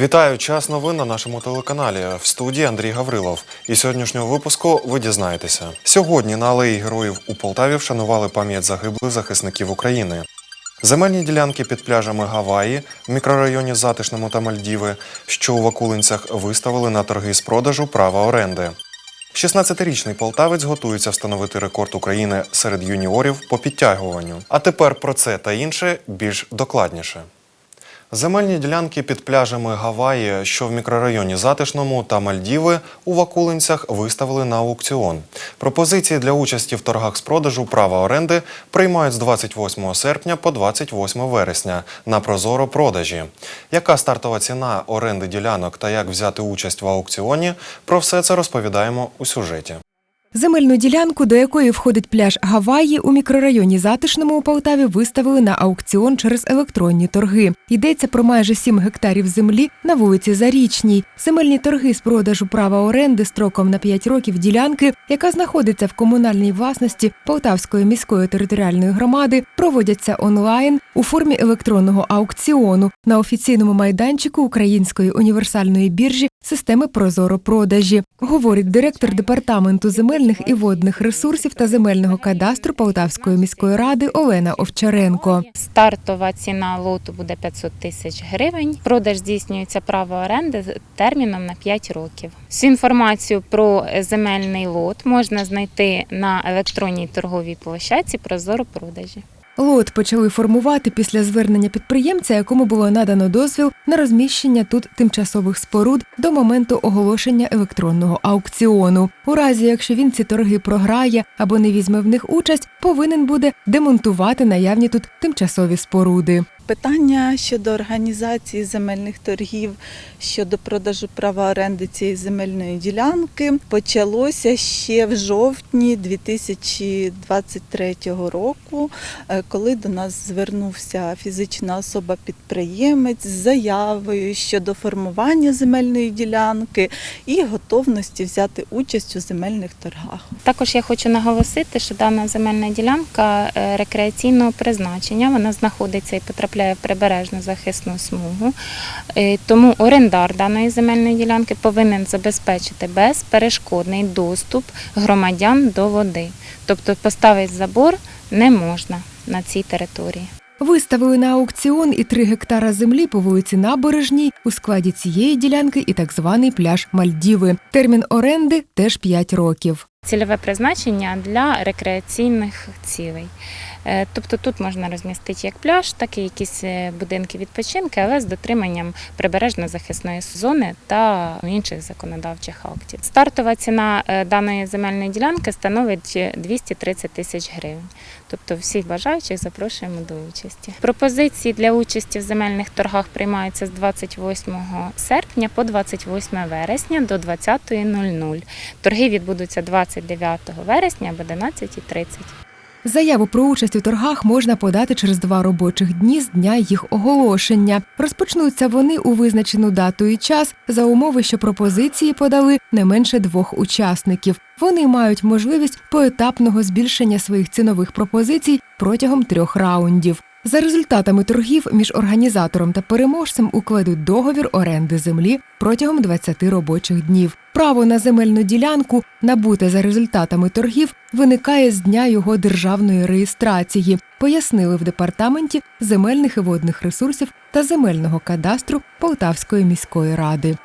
Вітаю! Час новин на нашому телеканалі. В студії Андрій Гаврилов. І сьогоднішнього випуску ви дізнаєтеся. Сьогодні на алеї героїв у Полтаві вшанували пам'ять загиблих захисників України. Земельні ділянки під пляжами Гаваї в мікрорайоні Затишному та Мальдіви, що у Вакулинцях виставили на торги з продажу права оренди. 16-річний полтавець готується встановити рекорд України серед юніорів по підтягуванню. А тепер про це та інше більш докладніше. Земельні ділянки під пляжами Гаваї, що в мікрорайоні Затишному та Мальдіви у Вакулинцях виставили на аукціон. Пропозиції для участі в торгах з продажу права оренди приймають з 28 серпня по 28 вересня на прозоро продажі. Яка стартова ціна оренди ділянок та як взяти участь в аукціоні? Про все це розповідаємо у сюжеті. Земельну ділянку, до якої входить пляж Гаваї, у мікрорайоні Затишному у Полтаві виставили на аукціон через електронні торги. Йдеться про майже 7 гектарів землі на вулиці Зарічній. Земельні торги з продажу права оренди строком на 5 років ділянки, яка знаходиться в комунальній власності Полтавської міської територіальної громади, проводяться онлайн у формі електронного аукціону на офіційному майданчику Української універсальної біржі системи Прозоро продажі, говорить директор департаменту земельних і водних ресурсів та земельного кадастру Полтавської міської ради Олена Овчаренко. Стартова ціна лоту буде 500 тисяч гривень. Продаж здійснюється право оренди терміном на 5 років. Всю інформацію про земельний лот можна знайти на електронній торговій площадці Прозоро продажі. Лот почали формувати після звернення підприємця, якому було надано дозвіл на розміщення тут тимчасових споруд до моменту оголошення електронного аукціону. У разі, якщо він ці торги програє або не візьме в них участь, повинен буде демонтувати наявні тут тимчасові споруди. Питання щодо організації земельних торгів щодо продажу права оренди цієї земельної ділянки почалося ще в жовтні 2023 року, е, коли до нас звернувся фізична особа-підприємець з заявою щодо формування земельної ділянки і готовності взяти участь у земельних торгах. Також я хочу наголосити, що дана земельна ділянка е, рекреаційного призначення вона знаходиться і потрапляє в прибережну захисну смугу. Е, Тому орендар даної земельної ділянки повинен забезпечити безперешкодний доступ громадян до води. Тобто поставити забор не можна на цій території. Виставили на аукціон і 3 гектара землі по вулиці Набережній у складі цієї ділянки і так званий пляж Мальдіви. Термін оренди теж 5 років. Цільове призначення для рекреаційних цілей. Е, Тобто тут можна розмістити як пляж, так і якісь е, будинки відпочинки, але з дотриманням прибережно-захисної зони та інших законодавчих актів. Стартова ціна е, даної земельної ділянки становить 230 тисяч гривень. Тобто всіх бажаючих запрошуємо до участі. Пропозиції для участі в земельних торгах приймаються з 28 серпня по 28 вересня до 20.00. Торги відбудуться 29 вересня об 11.30. Заяву про участь у торгах можна подати через два робочих дні з дня їх оголошення. Розпочнуться вони у визначену дату і час за умови, що пропозиції подали не менше двох учасників. Вони мають можливість поетапного збільшення своїх цінових пропозицій протягом трьох раундів. За результатами торгів між організатором та переможцем укладуть договір оренди землі протягом 20 робочих днів. Право на земельну ділянку, набуте за результатами торгів, виникає з дня його державної реєстрації, пояснили в департаменті земельних і водних ресурсів та земельного кадастру Полтавської міської ради.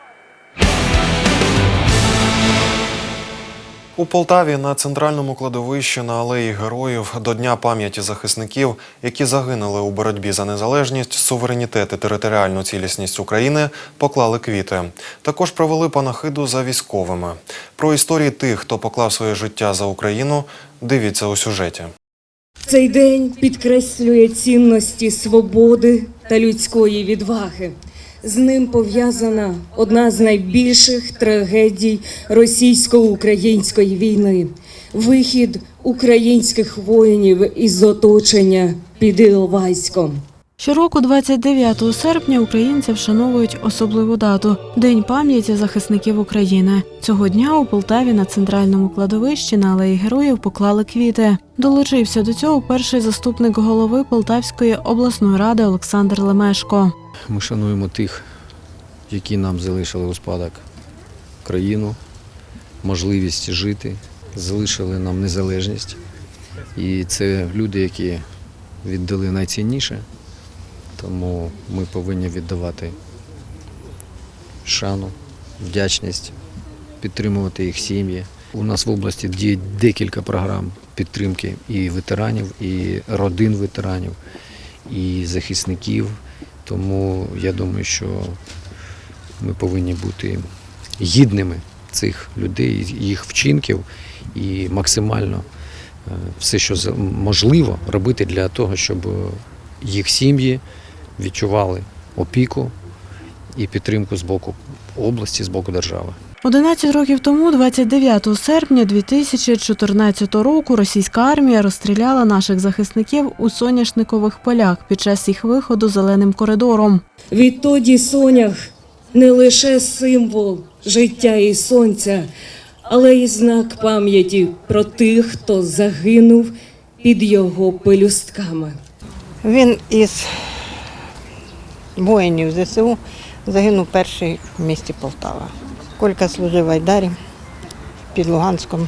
У Полтаві на центральному кладовищі на алеї героїв до Дня пам'яті захисників, які загинули у боротьбі за незалежність, суверенітет і територіальну цілісність України, поклали квіти. Також провели панахиду за військовими. Про історії тих, хто поклав своє життя за Україну, дивіться у сюжеті. Цей день підкреслює цінності свободи та людської відваги. З ним пов'язана одна з найбільших трагедій російсько-української війни вихід українських воїнів із оточення під Іловайськом. Щороку, 29 серпня, українці вшановують особливу дату День пам'яті захисників України. Цього дня у Полтаві на центральному кладовищі на алеї героїв поклали квіти. Долучився до цього перший заступник голови Полтавської обласної ради Олександр Лемешко. Ми шануємо тих, які нам залишили у спадок країну, можливість жити, залишили нам незалежність. І це люди, які віддали найцінніше, тому ми повинні віддавати шану, вдячність, підтримувати їх сім'ї. У нас в області діє декілька програм підтримки і ветеранів, і родин ветеранів, і захисників. Тому я думаю, що ми повинні бути гідними цих людей, їх вчинків і максимально е, все, що можливо, робити для того, щоб їх сім'ї відчували опіку і підтримку з боку області, з боку держави. 11 років тому, 29 серпня 2014 року, російська армія розстріляла наших захисників у соняшникових полях під час їх виходу зеленим коридором. Відтоді сонях не лише символ життя і сонця, але й знак пам'яті про тих, хто загинув під його пелюстками. Він із воїнів ЗСУ загинув перший в місті Полтава. Колька служив в Айдарі під Луганськом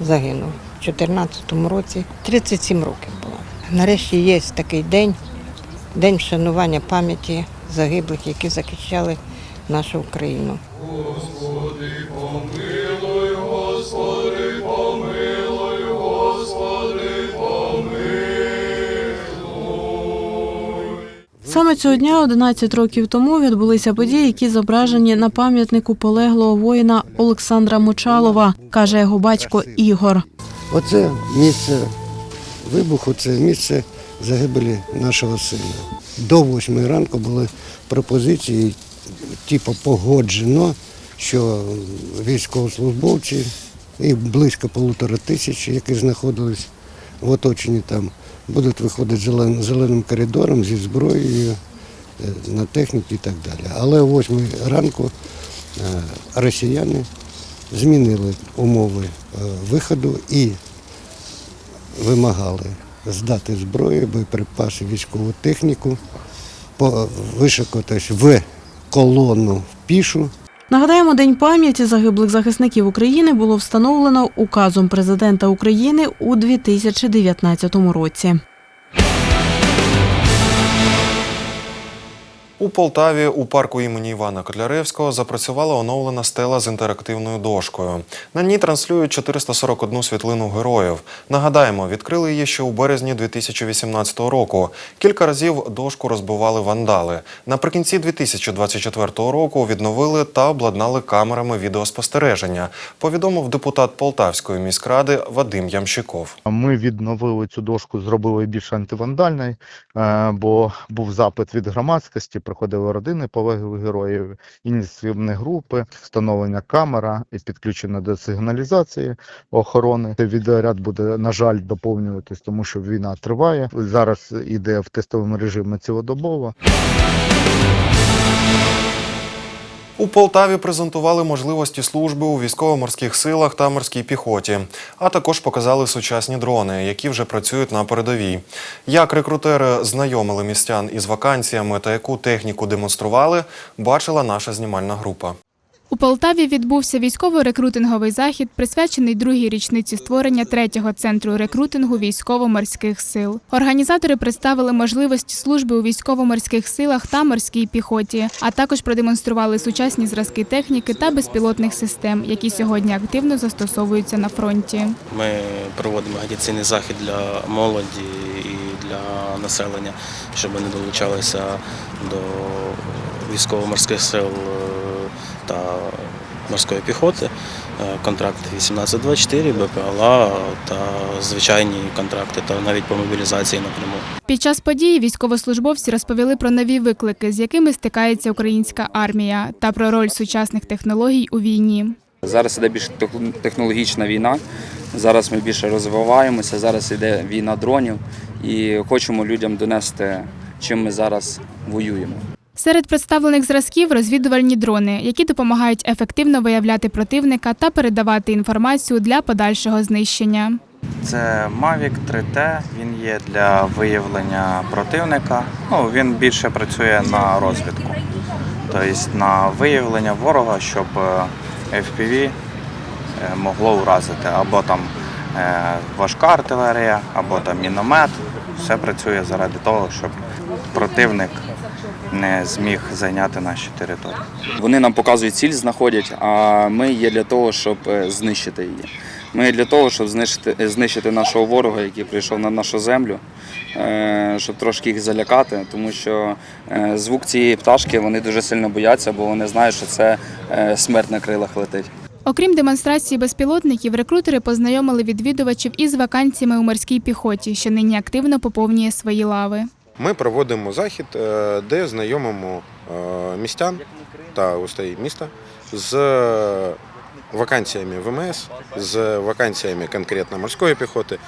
загинув у 2014 році. 37 років було. Нарешті є такий день, день вшанування пам'яті загиблих, які захищали нашу Україну. Саме цього дня, 11 років тому, відбулися події, які зображені на пам'ятнику полеглого воїна Олександра Мочалова, каже його батько Ігор. Оце місце вибуху, це місце загибелі нашого сина. До восьмої ранку були пропозиції, типу погоджено, що військовослужбовці і близько полутора тисяч, які знаходились в оточенні там, будуть виходити зелен- зеленим коридором зі зброєю е, на техніку і так далі. Але о восьмій ранку е, росіяни змінили умови е, виходу і вимагали здати зброю, боєприпаси, військову техніку, вишикуватись в колону пішу. Нагадаємо, День пам'яті загиблих захисників України було встановлено указом президента України у 2019 році. У Полтаві у парку імені Івана Котляревського запрацювала оновлена стела з інтерактивною дошкою. На ній транслюють 441 світлину героїв. Нагадаємо, відкрили її ще у березні 2018 року. Кілька разів дошку розбивали вандали. Наприкінці 2024 року відновили та обладнали камерами відеоспостереження. Повідомив депутат Полтавської міськради Вадим Ямщиков. Ми відновили цю дошку, зробили більш антивандальною, е, бо був запит від громадськості, приходили родини полеглих героїв, ініціативні групи, встановлення камера і підключення до сигналізації охорони. Цей відеоряд буде, на жаль, доповнюватись, тому що війна триває. Зараз іде в тестовому режимі цілодобово. У Полтаві презентували можливості служби у військово-морських силах та морській піхоті, а також показали сучасні дрони, які вже працюють на передовій. Як рекрутери знайомили містян із вакансіями та яку техніку демонстрували, бачила наша знімальна група. У Полтаві відбувся військово-рекрутинговий захід, присвячений другій річниці створення третього центру рекрутингу військово-морських сил. Організатори представили можливості служби у військово-морських силах та морській піхоті, а також продемонстрували сучасні зразки техніки та безпілотних систем, які сьогодні активно застосовуються на фронті. Ми проводимо агітаційний захід для молоді і для населення, щоб вони долучалися до військово-морських сил та морської піхоти. Е, Контракт 1824, БПЛА та звичайні контракти, та навіть по мобілізації напряму. Під час події військовослужбовці розповіли про нові виклики, з якими стикається українська армія, та про роль сучасних технологій у війні. Зараз іде більш тех- технологічна війна. Зараз ми більше розвиваємося. Зараз іде війна дронів і хочемо людям донести, чим ми зараз воюємо. Серед представлених зразків розвідувальні дрони, які допомагають ефективно виявляти противника та передавати інформацію для подальшого знищення. Це Mavic 3T, він є для виявлення противника. Ну, він більше працює на розвідку. тобто на виявлення ворога, щоб е, FPV е, могло уразити або там е, важка артилерія, або там міномет. Все працює заради того, щоб противник не зміг зайняти наші території. Вони нам показують ціль, знаходять, а ми є для того, щоб е, знищити її. Ми є для того, щоб знищити, знищити нашого ворога, який прийшов на нашу землю, е, щоб трошки їх залякати, тому що е, звук цієї пташки вони дуже сильно бояться, бо вони знають, що це е, смерть на крилах летить. Окрім демонстрації безпілотників, рекрутери познайомили відвідувачів із вакансіями у морській піхоті, що нині активно поповнює свої лави. Ми проводимо захід, е, де знайомимо е, містян та гостей міста з вакансіями ВМС, з вакансіями конкретно морської піхоти.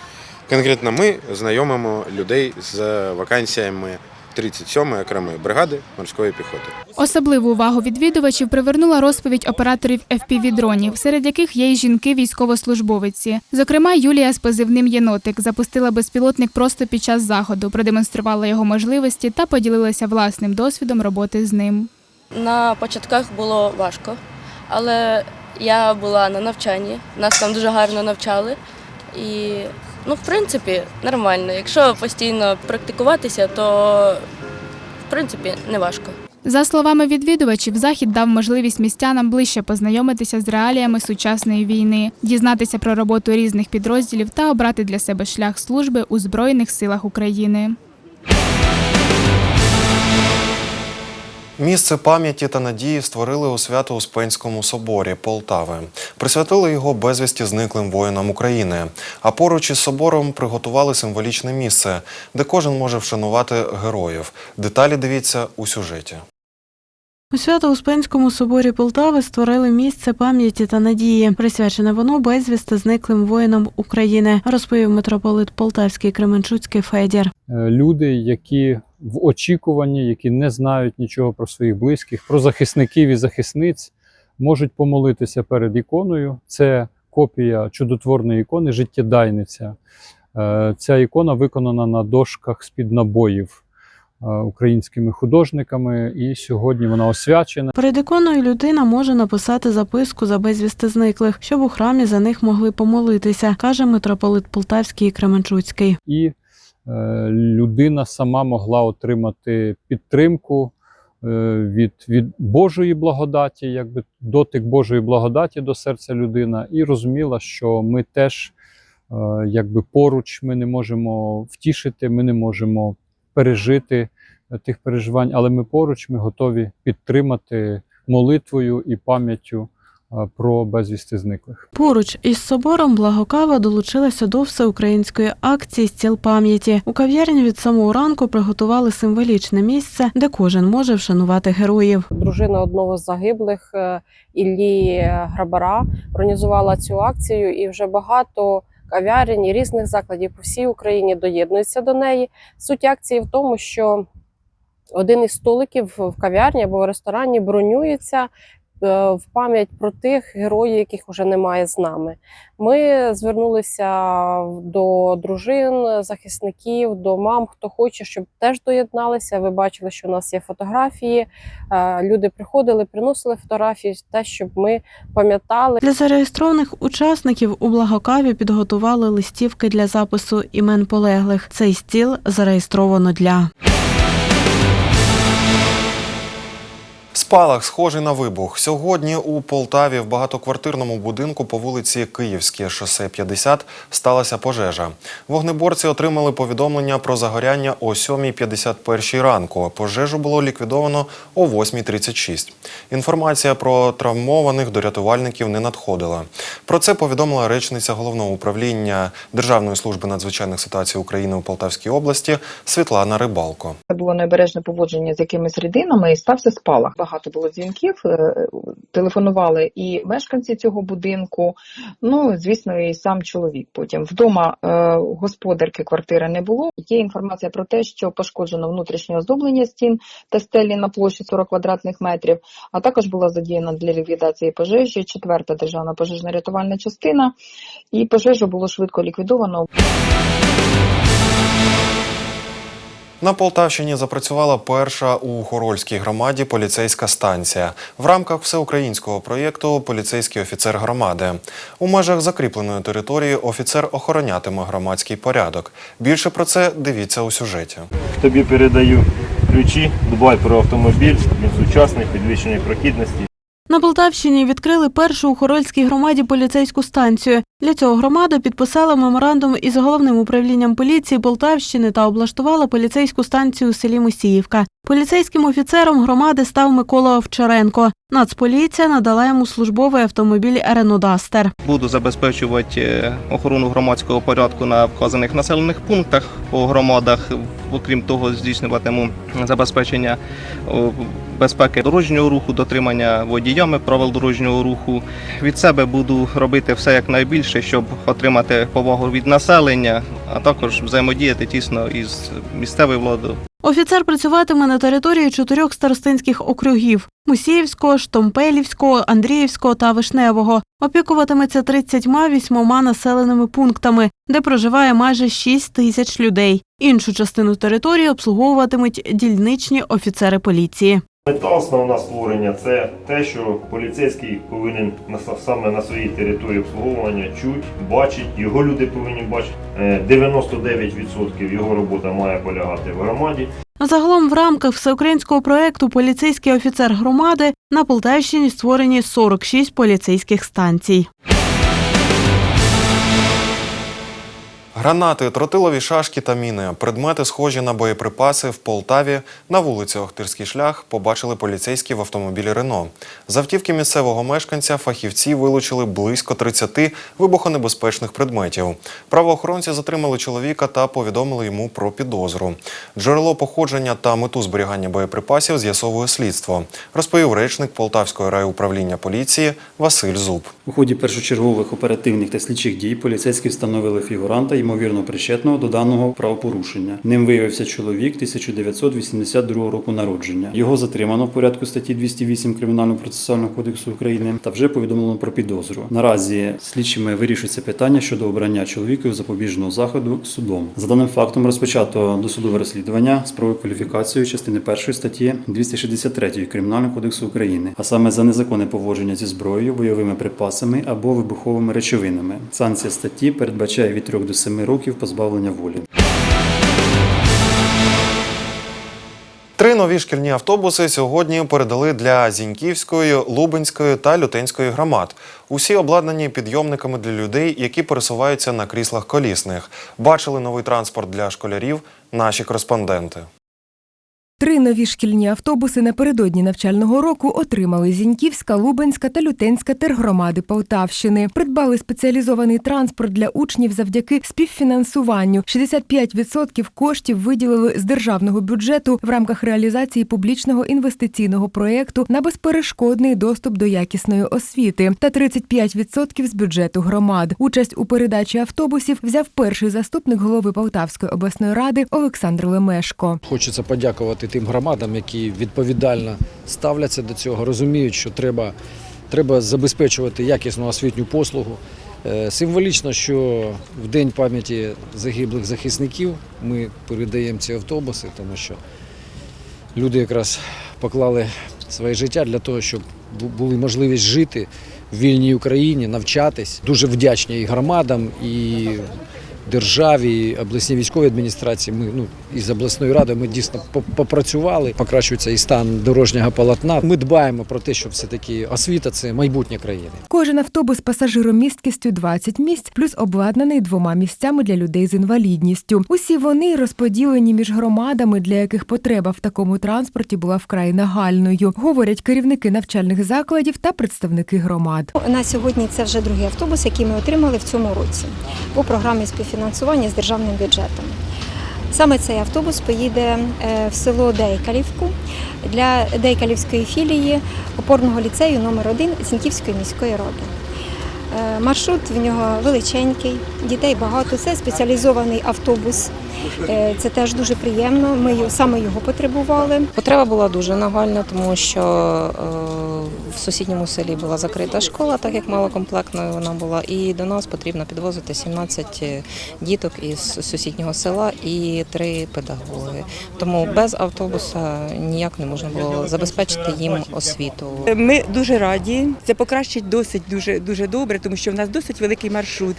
Конкретно ми знайомимо людей з вакансіями 37-ї окремої бригади морської піхоти. Особливу увагу відвідувачів привернула розповідь операторів FPV-дронів, серед яких є й жінки-військовослужбовиці. Зокрема, Юлія з позивним Єнотик запустила безпілотник просто під час заходу, продемонструвала його можливості та поділилася власним досвідом роботи з ним. На початках було важко, але я була на навчанні, нас там дуже гарно навчали. І, ну, в принципі, нормально. Якщо постійно практикуватися, то в принципі не важко. За словами відвідувачів, захід дав можливість містянам ближче познайомитися з реаліями сучасної війни, дізнатися про роботу різних підрозділів та обрати для себе шлях служби у Збройних силах України. Місце пам'яті та надії створили у Свято-Успенському соборі Полтави. Присвятили його безвісті зниклим воїнам України. А поруч із собором приготували символічне місце, де кожен може вшанувати героїв. Деталі дивіться у сюжеті. У Свято-Успенському соборі Полтави створили місце пам'яті та надії. Присвячене воно безвісти зниклим воїнам України, розповів митрополит Полтавський Кременчуцький Федір. Е, люди, які в очікуванні, які не знають нічого про своїх близьких, про захисників і захисниць, можуть помолитися перед іконою. Це копія чудотворної ікони Життєдайниця. Е, Ця ікона виконана на дошках з-під набоїв е, українськими художниками, і сьогодні вона освячена. Перед іконою людина може написати записку за безвісти зниклих, щоб у храмі за них могли помолитися, каже митрополит Полтавський і Кременчуцький. і людина сама могла отримати підтримку е, від, від Божої благодаті, якби дотик Божої благодаті до серця людина, і розуміла, що ми теж е, якби поруч, ми не можемо втішити, ми не можемо пережити е, тих переживань, але ми поруч, ми готові підтримати молитвою і пам'яттю е, про безвісти зниклих. Поруч із собором Благокава долучилася до всеукраїнської акції Стіл пам'яті. У кав'ярні від самого ранку приготували символічне місце, де кожен може вшанувати героїв. Дружина одного з загиблих е, Іллі Грабара організувала цю акцію, і вже багато кав'ярень і різних закладів по всій Україні доєднуються до неї. Суть акції в тому, що один із столиків в кав'ярні або в ресторані бронюється е, в пам'ять про тих героїв, яких вже немає з нами. Ми звернулися до дружин, захисників, до мам, хто хоче, щоб теж доєдналися. Ви бачили, що у нас є фотографії. Е, Люди приходили, приносили фотографії, те, щоб ми пам'ятали. Для зареєстрованих учасників у Благокаві підготували листівки для запису імен полеглих. Цей стіл зареєстровано для. Спалах схожий на вибух. Сьогодні у Полтаві в багатоквартирному будинку по вулиці Київське шосе 50 сталася пожежа. Вогнеборці отримали повідомлення про загоряння о 7.51 ранку. Пожежу було ліквідовано о 8.36. Інформація про травмованих до рятувальників не надходила. Про це повідомила речниця головного управління Державної служби надзвичайних ситуацій України у Полтавській області Світлана Рибалко. Це було необережне поводження з якимись рідинами і стався спалах. Багато було дзвінків, е, телефонували і мешканці цього будинку. Ну, звісно, і сам чоловік. Потім вдома е, господарки квартири не було. Є інформація про те, що пошкоджено внутрішнє оздоблення стін та стелі на площі 40 квадратних метрів. А також була задіяна для ліквідації пожежі четверта державна пожежна рятувальна частина. І пожежу було швидко ліквідовано. На Полтавщині запрацювала перша у Хорольській громаді поліцейська станція в рамках всеукраїнського проєкту Поліцейський офіцер громади. У межах закріпленої території офіцер охоронятиме громадський порядок. Більше про це дивіться у сюжеті. Тобі передаю ключі, дбай про автомобіль, він сучасний, підвищений прохідності. На Полтавщині відкрили першу у Хорольській громаді поліцейську станцію. Для цього громада підписала меморандум із головним управлінням поліції Полтавщини та облаштувала поліцейську станцію у селі Мусіївка. Поліцейським офіцером громади став Микола Овчаренко. Нацполіція надала йому службовий автомобіль Рено Дастер. Буду забезпечувати е, охорону громадського порядку на вказаних населених пунктах по громадах. Окрім того, здійснюватиму забезпечення безпеки дорожнього руху, дотримання водіями правил дорожнього руху. Від себе буду робити все як найбільше, щоб отримати повагу від населення, а також взаємодіяти тісно із місцевою владою. Офіцер працюватиме на території чотирьох старостинських округів: Мусіївського, Штомпелівського, Андріївського та Вишневого. Опікуватиметься 38 населеними пунктами, де проживає майже 6 тисяч людей. Іншу частину території обслуговуватимуть дільничні офіцери поліції. Мета основна створення це те, що поліцейський повинен саме на своїй території обслуговування чуть, бачить, його люди повинні бачити. Е, 99% його робота має полягати в громаді. Загалом в рамках всеукраїнського проекту Поліцейський офіцер громади на Полтавщині створені 46 поліцейських станцій. Гранати, тротилові шашки та міни, предмети, схожі на боєприпаси в Полтаві на вулиці Охтирський шлях побачили поліцейські в автомобілі Рено. З автівки місцевого мешканця фахівці вилучили близько 30 вибухонебезпечних предметів. Правоохоронці затримали чоловіка та повідомили йому про підозру. Джерело походження та мету зберігання боєприпасів з'ясовує слідство, розповів речник Полтавського райуправління поліції Василь Зуб. У ході першочергових оперативних та слідчих дій поліцейські встановили фігуранта, ймовірно причетного до даного правопорушення. Ним виявився чоловік 1982 року народження. Його затримано в порядку статті 208 Кримінального процесуального кодексу України та вже повідомлено про підозру. Наразі слідчими вирішується питання щодо обрання чоловіка запобіжного заходу судом. За даним фактом розпочато досудове розслідування з кваліфікацією частини першої статті 263 Кримінального кодексу України, а саме за незаконне поводження зі зброєю, бойовими припасами або вибуховими речовинами. Санкція статті передбачає від 3 до 7 років позбавлення волі. Три нові шкільні автобуси сьогодні передали для Зіньківської, Лубенської та Лютенської громад. Усі обладнані підйомниками для людей, які пересуваються на кріслах колісних. Бачили новий транспорт для школярів наші кореспонденти. Три нові шкільні автобуси напередодні навчального року отримали Зіньківська, Лубенська та Лютенська тергромади Полтавщини. Придбали спеціалізований транспорт для учнів завдяки співфінансуванню. 65% коштів виділили з державного бюджету в рамках реалізації публічного інвестиційного проєкту на безперешкодний доступ до якісної освіти та 35% з бюджету громад. Участь у передачі автобусів взяв перший заступник голови Полтавської обласної ради Олександр Лемешко. Хочеться подякувати тим громадам, які відповідально ставляться до цього, розуміють, що треба, треба забезпечувати якісну освітню послугу. Е, Символічно, що в День пам'яті загиблих захисників ми передаємо ці автобуси, тому що люди якраз поклали своє життя для того, щоб бу- були можливість жити в вільній Україні, навчатись. Дуже вдячні і громадам, і державі, обласній військовій адміністрації. Ми ну із обласною радою ми дійсно попрацювали. Покращується і стан дорожнього полотна. Ми дбаємо про те, що все таки освіта це майбутнє країни. Кожен автобус пасажиром місткістю 20 місць, плюс обладнаний двома місцями для людей з інвалідністю. Усі вони розподілені між громадами, для яких потреба в такому транспорті була вкрай нагальною, говорять керівники навчальних закладів та представники громад. На сьогодні це вже другий автобус, який ми отримали в цьому році по програмі співфінансування з державним бюджетом. Саме цей автобус поїде е, в село Дейкалівку для Дейкалівської філії опорного ліцею номер 1 Зіньківської міської ради. Е, Маршрут в нього величенький, дітей багато. Це спеціалізований автобус. Е, Це теж дуже приємно. Ми саме його потребували. Потреба була дуже нагальна, тому що е, в сусідньому селі була закрита школа, так як малокомплектною вона була, і до нас потрібно підвозити 17 діток із сусіднього села і три педагоги. Тому без автобуса ніяк не можна було забезпечити їм освіту. Ми дуже раді. Це покращить досить дуже дуже добре, тому що в нас досить великий маршрут.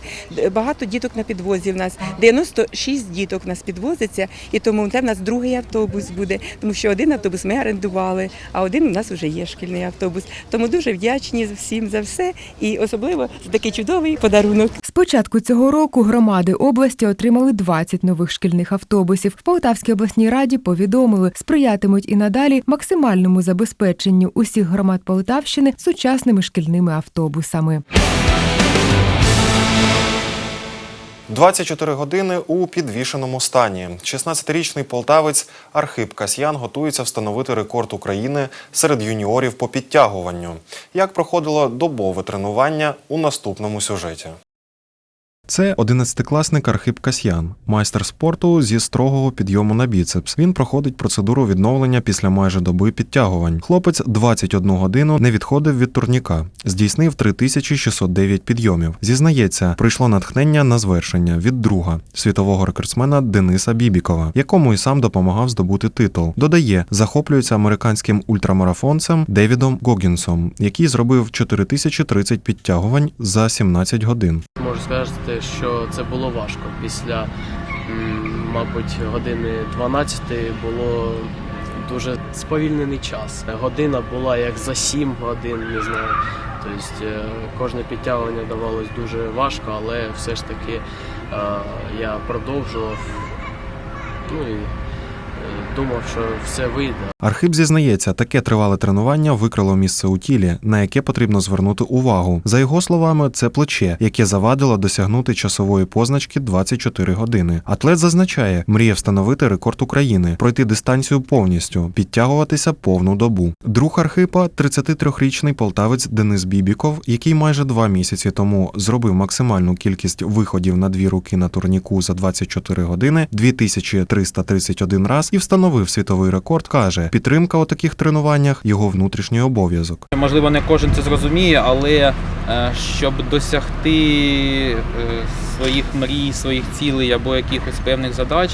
Багато діток на підвозі. В нас 96 діток в нас підвозиться, і тому це в нас другий автобус буде, тому що один автобус ми орендували, а один у нас вже є шкільний автобус. Тому дуже вдячні всім за все, і особливо за такий чудовий подарунок. З початку цього року громади області отримали 20 нових шкільних автобусів. В Полтавській обласній раді повідомили, сприятимуть і надалі максимальному забезпеченню усіх громад Полтавщини сучасними шкільними автобусами. 24 години у підвішеному стані. 16-річний полтавець Архип Касьян готується встановити рекорд України серед юніорів по підтягуванню. Як проходило добове тренування у наступному сюжеті. Це 11-класник Архип Касьян, майстер спорту зі строгого підйому на біцепс. Він проходить процедуру відновлення після майже доби підтягувань. Хлопець 21 годину не відходив від турніка, здійснив 3609 підйомів. Зізнається, прийшло натхнення на звершення від друга світового рекордсмена Дениса Бібікова, якому і сам допомагав здобути титул. Додає, захоплюється американським ультрамарафонцем Девідом Гогінсом, який зробив 4030 підтягувань за 17 годин. Можу сказати, що це було важко. Після, мабуть, години 12 було дуже сповільнений час. Година була як за 7 годин, не знаю. Тобто е, кожне підтягування давалось дуже важко, але все ж таки е, я продовжував. Ну і думав, що все вийде. Архип зізнається, таке тривале тренування викрило місце у тілі, на яке потрібно звернути увагу. За його словами, це плече, яке завадило досягнути часової позначки 24 години. Атлет зазначає, мріє встановити рекорд України, пройти дистанцію повністю, підтягуватися повну добу. Друг Архипа, 33-річний полтавець Денис Бібіков, який майже два місяці тому зробив максимальну кількість виходів на дві руки на турніку за 24 години 2331 раз і встановив світовий рекорд, каже, підтримка у таких тренуваннях його внутрішній обов'язок. Можливо, не кожен це зрозуміє, але е, щоб досягти е, своїх мрій, своїх цілей або якихось певних задач,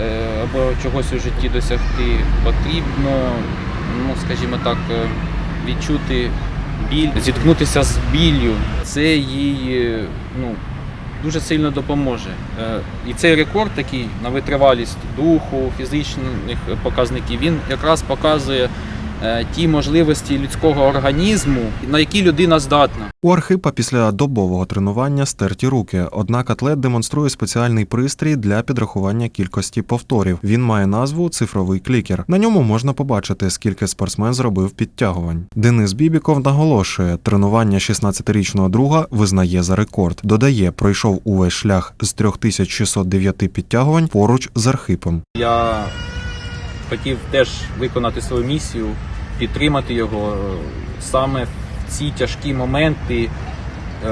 е, або чогось у житті досягти, потрібно, ну скажімо так, відчути біль, зіткнутися з біллю. Це е, ну, дуже сильно допоможе. Е, І цей рекорд такий на витривалість духу, фізичних показників, він якраз показує ті можливості людського організму, на які людина здатна. У Архипа після добового тренування стерті руки, однак атлет демонструє спеціальний пристрій для підрахування кількості повторів. Він має назву цифровий клікер. На ньому можна побачити, скільки спортсмен зробив підтягувань. Денис Бібіков наголошує, тренування 16-річного друга визнає за рекорд. Додає, пройшов увесь шлях з 3609 підтягувань поруч з Архипом. Я хотів теж виконати свою місію, підтримати його е, саме в ці тяжкі моменти, е,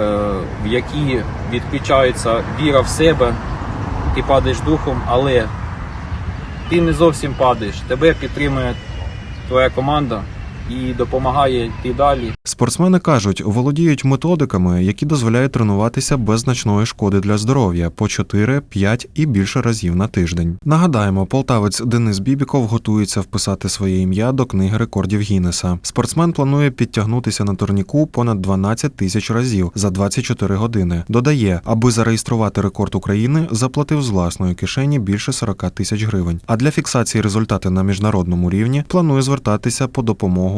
в які відключається віра в себе, ти падаєш духом, але ти не зовсім падаєш. Тебе підтримує твоя команда і допомагає йти далі. Спортсмени кажуть, володіють методиками, які дозволяють тренуватися без значної шкоди для здоров'я по 4, 5 і більше разів на тиждень. Нагадаємо, полтавець Денис Бібіков готується вписати своє ім'я до книги рекордів Гіннеса. Спортсмен планує підтягнутися на турніку понад 12 тисяч разів за 24 години. Додає, аби зареєструвати рекорд України, заплатив з власної кишені більше 40 тисяч гривень. А для фіксації результату на міжнародному рівні планує звертатися по допомогу